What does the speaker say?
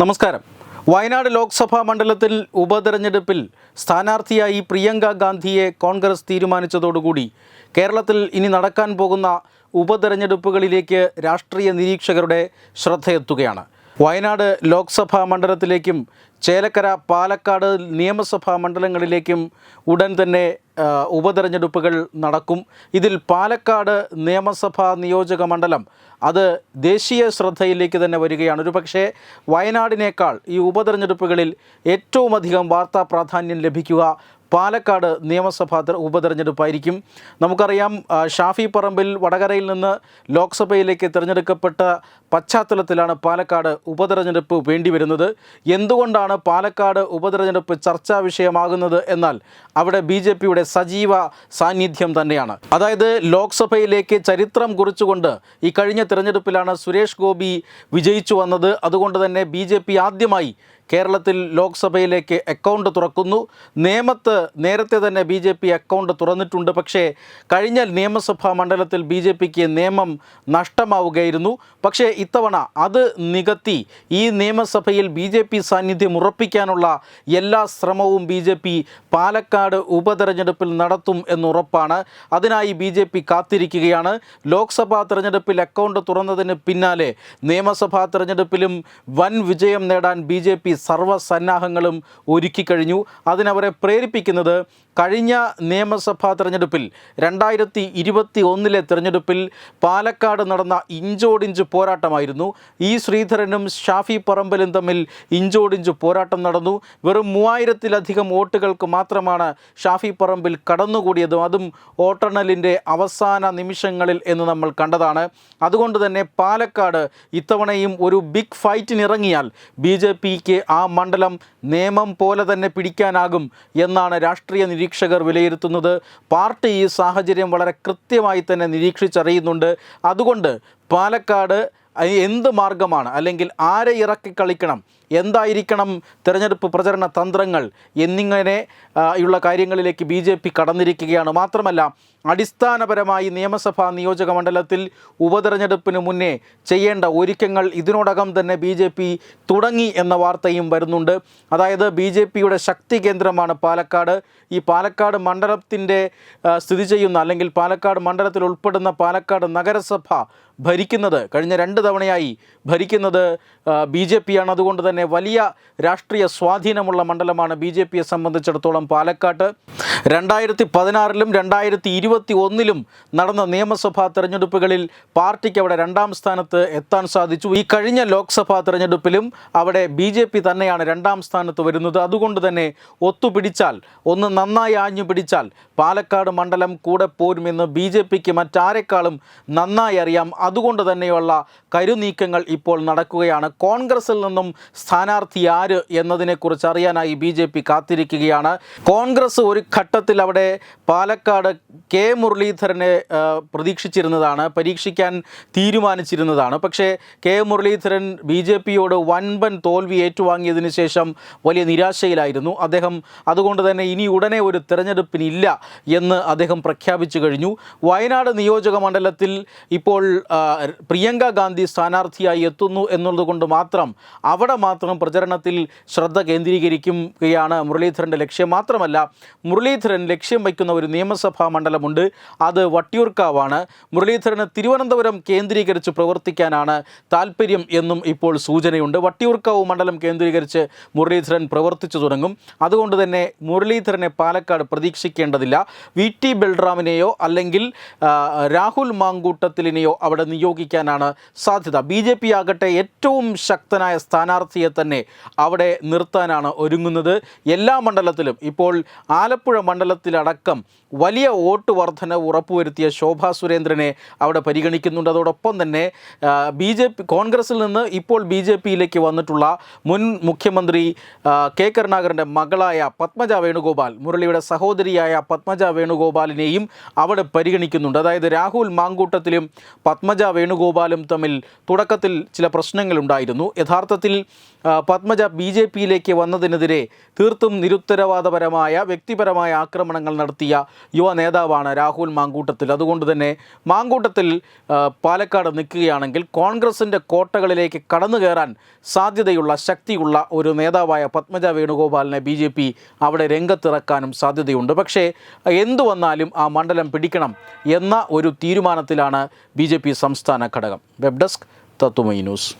നമസ്കാരം. വയനാട് ലോക്സഭാ മണ്ഡലത്തിൽ ഉപതെരഞ്ഞെടുപ്പിൽ സ്ഥാനാർത്ഥിയായി പ്രിയങ്ക ഗാന്ധിയെ കോൺഗ്രസ് തീരുമാനിച്ചതോടുകൂടി കേരളത്തിൽ ഇനി നടക്കാൻ പോകുന്ന ഉപതെരഞ്ഞെടുപ്പുകളിലേക്ക് രാഷ്ട്രീയ നിരീക്ഷകരുടെ ശ്രദ്ധയെത്തുകയാണ്. വയനാട് ലോക്സഭാ മണ്ഡലത്തിലേക്കും ചേലക്കര പാലക്കാട് നിയമസഭാ മണ്ഡലങ്ങളിലേക്കും ഉടൻ തന്നെ ഉപതെരഞ്ഞെടുപ്പുകൾ നടക്കും. ഇതിൽ പാലക്കാട് നിയമസഭാ നിയോജക മണ്ഡലം അത് ദേശീയ ശ്രദ്ധയിലേക്ക് തന്നെ വരികയാണ്. ഒരു പക്ഷേ വയനാടിനേക്കാൾ ഈ ഉപതെരഞ്ഞെടുപ്പുകളിൽ ഏറ്റവും അധികം വാർത്താ പ്രാധാന്യം ലഭിക്കുക പാലക്കാട് നിയമസഭാ തെര- ഉപതെരഞ്ഞെടുപ്പായിരിക്കും. നമുക്കറിയാം ഷാഫി പറമ്പിൽ വടകരയിൽ നിന്ന് ലോക്സഭയിലേക്ക് തിരഞ്ഞെടുക്കപ്പെട്ട പശ്ചാത്തലത്തിലാണ് പാലക്കാട് ഉപതെരഞ്ഞെടുപ്പ് വേണ്ടിവരുന്നത്. എന്തുകൊണ്ടാണ് പാലക്കാട് ഉപതെരഞ്ഞെടുപ്പ് ചർച്ചാ വിഷയമാകുന്നത് എന്നാൽ അവിടെ ബി ജെ പിയുടെ സജീവ സാന്നിധ്യം തന്നെയാണ്. അതായത് ലോക്സഭയിലേക്ക് ചരിത്രം കുറിച്ചുകൊണ്ട് ഈ കഴിഞ്ഞ തിരഞ്ഞെടുപ്പിലാണ് സുരേഷ് ഗോപി വിജയിച്ചു വന്നത്. അതുകൊണ്ട് തന്നെ ബി ആദ്യമായി കേരളത്തിൽ ലോക്സഭയിലേക്ക് അക്കൗണ്ട് തുറക്കുന്നു. നേമത്ത് നേരത്തെ തന്നെ ബി ജെ പി അക്കൗണ്ട് തുറന്നിട്ടുണ്ട്. പക്ഷേ കഴിഞ്ഞ നിയമസഭാ മണ്ഡലത്തിൽ ബി ജെ പിക്ക് നിയമം നഷ്ടമാവുകയായിരുന്നു. പക്ഷേ ഇത്തവണ അത് നികത്തി. ഈ നിയമസഭയിൽ ബി ജെ പി സാന്നിധ്യം ഉറപ്പിക്കാനുള്ള എല്ലാ ശ്രമവും ബി ജെ പി പാലക്കാട് ഉപതെരഞ്ഞെടുപ്പിൽ നടത്തും എന്നുറപ്പാണ്. അതിനായി ബി ജെ പി കാത്തിരിക്കുകയാണ്. ലോക്സഭാ തെരഞ്ഞെടുപ്പിൽ അക്കൗണ്ട് തുറന്നതിന് പിന്നാലെ നിയമസഭാ തെരഞ്ഞെടുപ്പിലും വൻ വിജയം നേടാൻ ബി ജെ പി സർവസന്നാഹങ്ങളും ഒരുക്കിക്കഴിഞ്ഞു അതിനവരെ പ്രേരിപ്പിക്കുന്നത് കഴിഞ്ഞ നിയമസഭാ തെരഞ്ഞെടുപ്പിൽ രണ്ടായിരത്തി ഇരുപത്തി ഒന്നിലെ തെരഞ്ഞെടുപ്പിൽ പാലക്കാട് നടന്ന ഇഞ്ചോടിഞ്ച് പോരാട്ടമായിരുന്നു. ഈ ശ്രീധരനും ഷാഫി പറമ്പലും തമ്മിൽ ഇഞ്ചോടിഞ്ച് പോരാട്ടം നടന്നു. വെറും മൂവായിരത്തിലധികം വോട്ടുകൾക്ക് മാത്രമാണ് ഷാഫി പറമ്പിൽ കടന്നുകൂടിയതും. അതും വോട്ടെണ്ണലിന്റെ അവസാന നിമിഷങ്ങളിൽ എന്ന് നമ്മൾ കണ്ടതാണ്. അതുകൊണ്ട് തന്നെ പാലക്കാട് ഇത്തവണയും ഒരു ബിഗ് ഫൈറ്റിനിറങ്ങിയാൽ ബി ജെ പിക്ക് ആ മണ്ഡലം നിയമം പോലെ തന്നെ പിടിക്കാനാകും എന്നാണ് രാഷ്ട്രീയ നിരീക്ഷകർ വിലയിരുത്തുന്നത്. പാർട്ടി ഈ സാഹചര്യം വളരെ കൃത്യമായി തന്നെ നിരീക്ഷിച്ചറിയുന്നുണ്ട്. അതുകൊണ്ട് പാലക്കാട് എന്ത് മാർഗമാണ്? അല്ലെങ്കിൽ ആരെ ഇറക്കി കളിക്കണം? എന്തായിരിക്കണം തിരഞ്ഞെടുപ്പ് പ്രചരണ തന്ത്രങ്ങൾ എന്നിങ്ങനെ ഉള്ള കാര്യങ്ങളിലേക്ക് ബി ജെ പി കടന്നിരിക്കുകയാണ്. മാത്രമല്ല അടിസ്ഥാനപരമായി നിയമസഭാ നിയോജക മണ്ഡലത്തിൽ ഉപതെരഞ്ഞെടുപ്പിന് മുന്നേ ചെയ്യേണ്ട ഒരുക്കങ്ങൾ ഇതിനോടകം തന്നെ ബി ജെ പി തുടങ്ങി എന്ന വാർത്തയും വരുന്നുണ്ട്. അതായത് ബി ജെ പിയുടെ ശക്തി കേന്ദ്രമാണ് പാലക്കാട്. ഈ പാലക്കാട് മണ്ഡലത്തിന്റെ സ്ഥിതി ചെയ്യുന്ന അല്ലെങ്കിൽ പാലക്കാട് മണ്ഡലത്തിൽ ഉൾപ്പെടുന്ന പാലക്കാട് നഗരസഭ ഭരിക്കുന്നത് കഴിഞ്ഞ രണ്ട് തവണയായി ഭരിക്കുന്നത് ബി ജെ പിയാണ് അതുകൊണ്ട് തന്നെ വലിയ രാഷ്ട്രീയ സ്വാധീനമുള്ള മണ്ഡലമാണ് ബി ജെ പിയെ സംബന്ധിച്ചിടത്തോളം പാലക്കാട്ട്. രണ്ടായിരത്തി പതിനാറിലും രണ്ടായിരത്തി ഇരുപത്തി ഒന്നിലും നടന്ന നിയമസഭാ തെരഞ്ഞെടുപ്പുകളിൽ പാർട്ടിക്ക് അവിടെ രണ്ടാം സ്ഥാനത്ത് എത്താൻ സാധിച്ചു. ഈ കഴിഞ്ഞ ലോക്സഭാ തെരഞ്ഞെടുപ്പിലും അവിടെ ബി ജെ പി തന്നെയാണ് രണ്ടാം സ്ഥാനത്ത് വരുന്നത്. അതുകൊണ്ട് തന്നെ ഒത്തുപിടിച്ചാൽ ഒന്ന് നന്നായി ആഞ്ഞു പിടിച്ചാൽ പാലക്കാട് മണ്ഡലം കൂടെ പോരുമെന്ന് ബി ജെ പിക്ക് മറ്റാരെക്കാളും നന്നായി അറിയാം. അതുകൊണ്ട് തന്നെയുള്ള കരുനീക്കങ്ങൾ ഇപ്പോൾ നടക്കുകയാണ്. കോൺഗ്രസിൽ നിന്നും സ്ഥാനാർത്ഥി ആര് എന്നതിനെക്കുറിച്ച് അറിയാനായി ബി ജെ പി കാത്തിരിക്കുകയാണ്. കോൺഗ്രസ് ഒരു ഘട്ടത്തിൽ അവിടെ പാലക്കാട് കെ മുരളീധരനെ പ്രതീക്ഷിച്ചിരുന്നതാണ് പരീക്ഷിക്കാൻ തീരുമാനിച്ചിരുന്നതാണ്. പക്ഷേ കെ മുരളീധരൻ ബി ജെ പിയോട് വൻപൻ തോൽവി ഏറ്റുവാങ്ങിയതിന് ശേഷം വലിയ നിരാശയിലായിരുന്നു. അദ്ദേഹം അതുകൊണ്ട് തന്നെ ഇനി ഉടനെ ഒരു തെരഞ്ഞെടുപ്പിനില്ല എന്ന് അദ്ദേഹം പ്രഖ്യാപിച്ചു കഴിഞ്ഞു. വയനാട് നിയോജക മണ്ഡലത്തിൽ ഇപ്പോൾ പ്രിയങ്ക ഗാന്ധി സ്ഥാനാർത്ഥിയായി എത്തുന്നു എന്നുള്ളതുകൊണ്ട് മാത്രം അവിടെ മാത്രം പ്രചരണത്തിൽ ശ്രദ്ധ കേന്ദ്രീകരിക്കുകയാണ് മുരളീധരന്റെ ലക്ഷ്യം. മാത്രമല്ല മുരളീധരൻ ലക്ഷ്യം വയ്ക്കുന്ന ഒരു നിയമസഭാ മണ്ഡലമുണ്ട്. അത് വട്ടിയൂർക്കാവാണ്. മുരളീധരന് തിരുവനന്തപുരം കേന്ദ്രീകരിച്ച് പ്രവർത്തിക്കാനാണ് താല്പര്യം എന്നും ഇപ്പോൾ സൂചനയുണ്ട്. വട്ടിയൂർക്കാവ് മണ്ഡലം കേന്ദ്രീകരിച്ച് മുരളീധരൻ പ്രവർത്തിച്ചു തുടങ്ങും. അതുകൊണ്ട് തന്നെ മുരളീധരനെ പാലക്കാട് പ്രതീക്ഷിക്കേണ്ടതില്ല. വി ടി ബൽറാമിനെയോ അല്ലെങ്കിൽ രാഹുൽ മാങ്കൂട്ടത്തിലിനെയോ അവിടെ നിയോഗിക്കാനാണ് സാധ്യത. ബി ജെ പി ആകട്ടെ ഏറ്റവും ശക്തനായ സ്ഥാനാർത്ഥിയെ തന്നെ അവിടെ നിർത്താനാണ് ഒരുങ്ങുന്നത്. എല്ലാ മണ്ഡലത്തിലും ഇപ്പോൾ ആലപ്പുഴ മണ്ഡലത്തിലടക്കം വലിയ വോട്ട് വർധന ഉറപ്പുവരുത്തിയ ശോഭാ സുരേന്ദ്രനെ അവിടെ പരിഗണിക്കുന്നുണ്ട്. അതോടൊപ്പം തന്നെ ബി ജെ പി കോൺഗ്രസിൽ നിന്ന് ഇപ്പോൾ ബി ജെ പിയിലേക്ക് വന്നിട്ടുള്ള മുൻ മുഖ്യമന്ത്രി കെ കരുണാകരന്റെ മകളായ പത്മജ വേണുഗോപാൽ മുരളിയുടെ സഹോദരിയായ പത്മജ വേണുഗോപാലിനെയും അവിടെ പരിഗണിക്കുന്നുണ്ട്. അതായത് രാഹുൽ മാങ്കൂട്ടത്തിലും പത്മജ വേണുഗോപാലും തമ്മിൽ തുടക്കത്തിൽ ചില പ്രശ്നങ്ങളുണ്ടായിരുന്നു. യഥാർത്ഥത്തിൽ പത്മജ ബി ജെ പിയിലേക്ക് വന്നതിനെതിരെ തീർത്തും നിരുത്തരവാദപരമായ വ്യക്തിപരമായ ആക്രമണങ്ങൾ നടത്തിയ യുവ നേതാവാണ് രാഹുൽ മാങ്കൂട്ടത്തിൽ. അതുകൊണ്ട് തന്നെ മാങ്കൂട്ടത്തിൽ പാലക്കാട് നിൽക്കുകയാണെങ്കിൽ കോൺഗ്രസിന്റെ കോട്ടകളിലേക്ക് കടന്നു കയറാൻ സാധ്യതയുള്ള ശക്തിയുള്ള ഒരു നേതാവായ പത്മജ വേണുഗോപാലിനെ ബി ജെ പി അവിടെ രംഗത്തിറക്കാനും സാധ്യതയുണ്ട്. പക്ഷേ എന്തു വന്നാലും ആ മണ്ഡലം പിടിക്കണം എന്ന ഒരു തീരുമാനത്തിലാണ് ബി സംസ്ഥാന ഘടകം. Web desk Tatwamayi news.